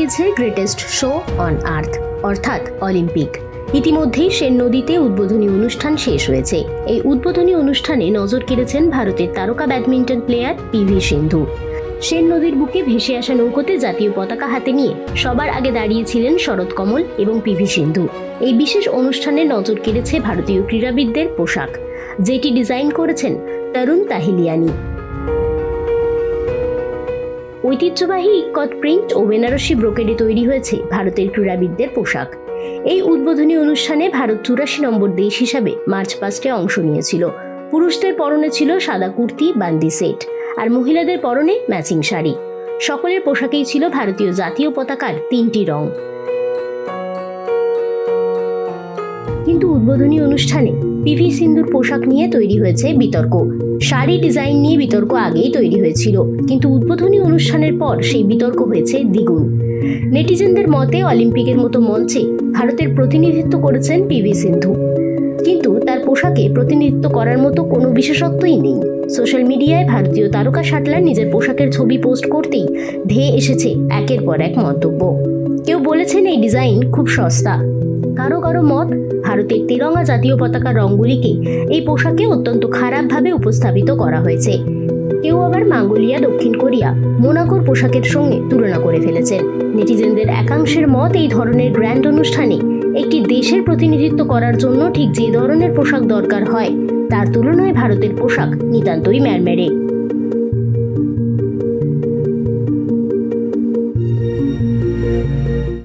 চলছে greatest show on earth অর্থাৎ Olympic ইতিমধ্যেই সেন নদীতে উদ্বোধনী অনুষ্ঠান শেষ হয়েছে। এই উদ্বোধনী অনুষ্ঠানে নজর কেড়েছেন ভারতের তারকা badminton player P V Sindhu. Seine নদীর বুকে ভেসে আসা নৌকোতে জাতীয় পতাকা হাতে নিয়ে সবার আগে দাঁড়িয়েছিলেন শরৎ কমল এবং পিভি সিন্ধু। এই বিশেষ অনুষ্ঠানে নজর কেড়েছে ভারতীয় ক্রীড়াবিদদের পোশাক। যেটি ডিজাইন করেছেন তরুণ তাহিলিয়ানি। ঐতিহ্যবাহী ইকট প্রিন্ট ও বেনারসি ব্রোকেডে তৈরি হয়েছে ভারতের ক্রীড়াবিদদের পোশাক। এই উদ্বোধনী অনুষ্ঠানে ভারত চুরাশি নম্বর দেশ হিসাবে মার্চ পাস্টে অংশ নিয়েছিল। পুরুষদের পরনে ছিল সাদা কুর্তি, বান্দি সেট, আর মহিলাদের পরনে ম্যাচিং শাড়ি। সকলের পোশাকেই ছিল ভারতীয় জাতীয় পতাকার তিনটি রং। কিন্তু উদ্বোধনী অনুষ্ঠানে পিভি সিন্ধুর পোশাক নিয়ে তৈরি হয়েছে বিতর্ক। শাড়ি ডিজাইন নিয়ে বিতর্ক আগেই তৈরি হয়েছিল, কিন্তু উদ্বোধনী অনুষ্ঠানের পর সেই বিতর্ক হয়েছে দ্বিগুণ। নেটিজেনদের মতে অলিম্পিকের মতো মঞ্চে ভারতের প্রতিনিধিত্ব করেছেন পিভি সিন্ধু। কিন্তু তার পোশাকে প্রতিনিধিত্ব করার মতো কোনো বিশেষত্বই নেই। সোশ্যাল মিডিয়ায় ভারতীয় তারকা শাটলার নিজের পোশাকের ছবি পোস্ট করতেই ধেয়ে এসেছে একের পর এক মন্তব্য। কেউ বলেছেন এই ডিজাইন খুব সস্তা। কারও কারও মত, ভারতের তিরঙ্গা জাতীয় পতাকার রঙগুলিকে এই পোশাকে অত্যন্ত খারাপভাবে উপস্থাপিত করা হয়েছে। কেউ আবার মাঙ্গোলিয়া, দক্ষিণ কোরিয়া, মোনাকোর পোশাকের সঙ্গে তুলনা করে ফেলেছেন। নেটিজেনদের একাংশের মত এই ধরনের গ্র্যান্ড অনুষ্ঠানে একটি দেশের প্রতিনিধিত্ব করার জন্য ঠিক যে ধরনের পোশাক দরকার হয়, তার তুলনায় ভারতের পোশাক নিতান্তই ম্যারমেরে